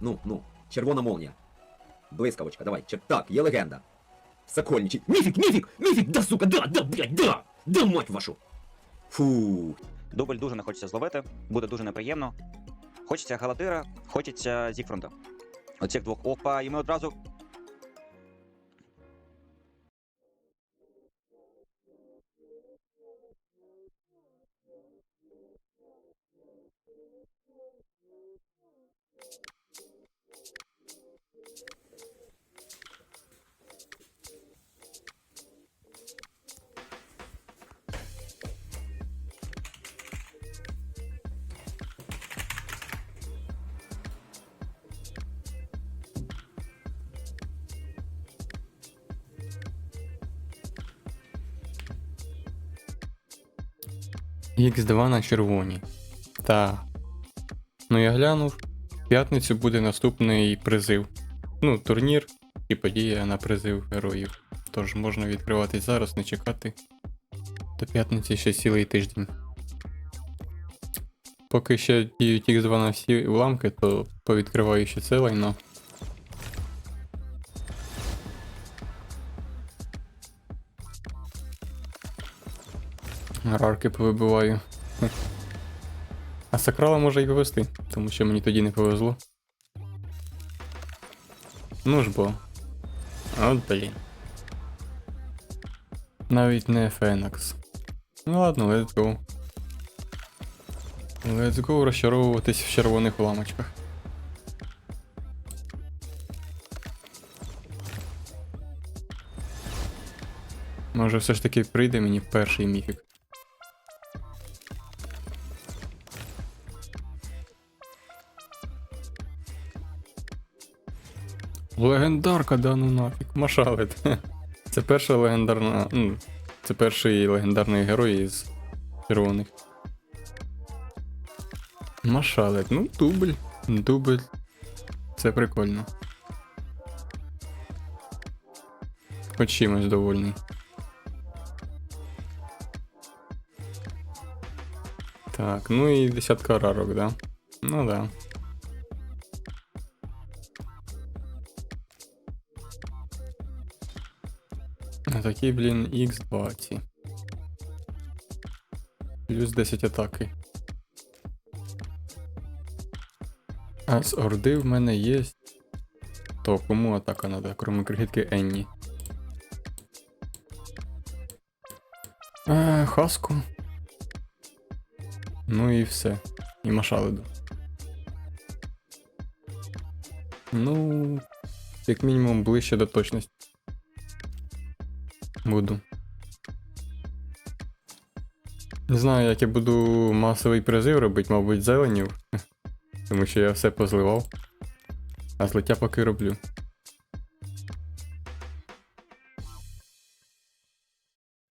Ну, ну, червона молнія. Блискавочка, давай. Чер... Так, є легенда. Сокольничий. Міфік, міфік, міфік, да, сука, да, да, блядь, да! Да, мать вашу! Фу. Дубль дуже не хочеться зловити, буде дуже неприємно. Хочеться Галадира, хочеться Зігфронта. Оцих двох. Опа, і ми одразу. Х2 на червоні. Та. Ну я глянув. В п'ятницю буде наступний призив. Ну, турнір і подія на призив героїв. Тож можна відкривати зараз, не чекати. До п'ятниці ще цілий тиждень. Поки ще діють Х2 на всі уламки, то повідкриваю ще це лайно. Рарки повибиваю. А сакрала може й повести, тому що мені тоді не повезло. Ну ж бо. От блін. Навіть не Фенакс. Ну ладно, let's go. Let's go розчаровуватись в червоних уламочках. Може все ж таки прийде мені перший міфік. Легендарка, да ну нафіг, Машалет. Це перша легендарна. Ну, це перший легендарний герой із червоних. Машалет, ну дубль. Дубль. Це прикольно. Хоч чимось довольний. Так, ну і десятка рарок, да? Ну да. Такий, блін, X20. Плюс 10 атаки. А з орди в мене є. То кому атака надо, кроме крихітки Енні? Е, Хаску. Ну і все. І Машалиду. Ну, як мінімум ближче до точності. Буду. Не знаю, як я буду масовий призив робити, мабуть, зеленів. Тому що я все позливав. А злиття поки роблю.